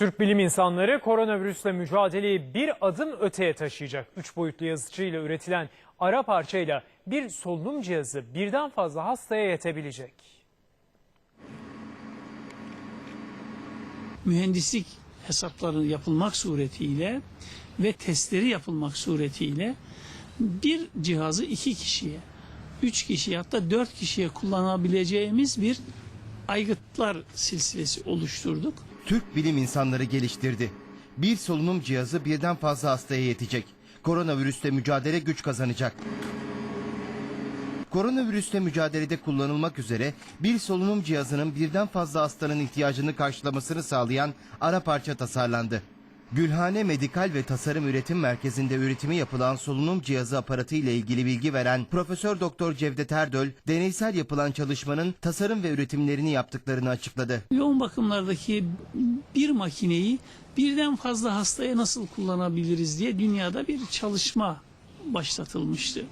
Türk bilim insanları koronavirüsle mücadeleyi bir adım öteye taşıyacak. Üç boyutlu yazıcıyla üretilen ara parçayla bir solunum cihazı birden fazla hastaya yetebilecek. mühendislik hesapları yapılmak suretiyle ve testleri yapılmak suretiyle bir cihazı iki kişiye, üç kişiye hatta dört kişiye kullanabileceğimiz bir aygıtlar silsilesi oluşturduk. Türk bilim insanları geliştirdi. Bir solunum cihazı birden fazla hastaya yetecek. Koronavirüsle mücadele güç kazanacak. Koronavirüsle mücadelede kullanılmak üzere bir solunum cihazının birden fazla hastanın ihtiyacını karşılamasını sağlayan ara parça tasarlandı. Gülhane Medikal ve Tasarım Üretim Merkezi'nde üretimi yapılan solunum cihazı aparatı ile ilgili bilgi veren Profesör Doktor Cevdet Erdöl, deneysel yapılan çalışmanın tasarım ve üretimlerini yaptıklarını açıkladı. Yoğun bakımlardaki bir makineyi birden fazla hastaya nasıl kullanabiliriz diye dünyada bir çalışma başlatılmıştı.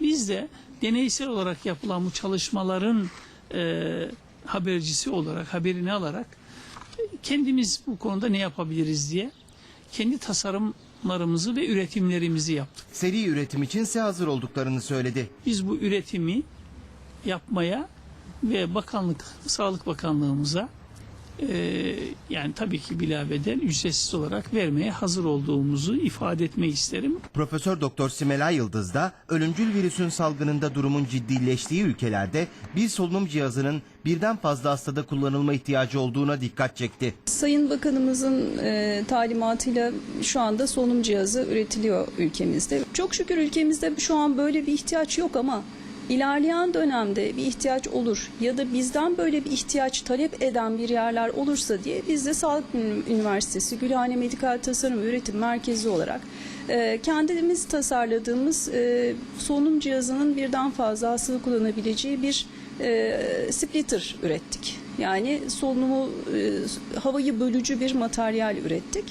Biz de deneysel olarak yapılan bu çalışmaların e, habercisi olarak, haberini alarak kendimiz bu konuda ne yapabiliriz diye kendi tasarımlarımızı ve üretimlerimizi yaptık. Seri üretim içinse hazır olduklarını söyledi. Biz bu üretimi yapmaya ve bakanlık, Sağlık Bakanlığımıza eee, yani tabii ki bilaveden ücretsiz olarak vermeye hazır olduğumuzu ifade etmek isterim. Profesör Doktor Simela Yıldız da ölümcül virüsün salgınında durumun ciddileştiği ülkelerde bir solunum cihazının birden fazla hastada kullanılma ihtiyacı olduğuna dikkat çekti. Sayın Bakanımızın e, talimatıyla şu anda solunum cihazı üretiliyor ülkemizde. Çok şükür ülkemizde şu an böyle bir ihtiyaç yok ama ilerleyen dönemde bir ihtiyaç olur ya da bizden böyle bir ihtiyaç talep eden bir yerler olursa diye biz de Sağlık Üniversitesi Gülhane Medikal Tasarım Üretim Merkezi olarak e, kendimiz tasarladığımız e, solunum cihazının birden fazla hastalık kullanabileceği bir e, splitter ürettik. Yani solunumu, havayı bölücü bir materyal ürettik.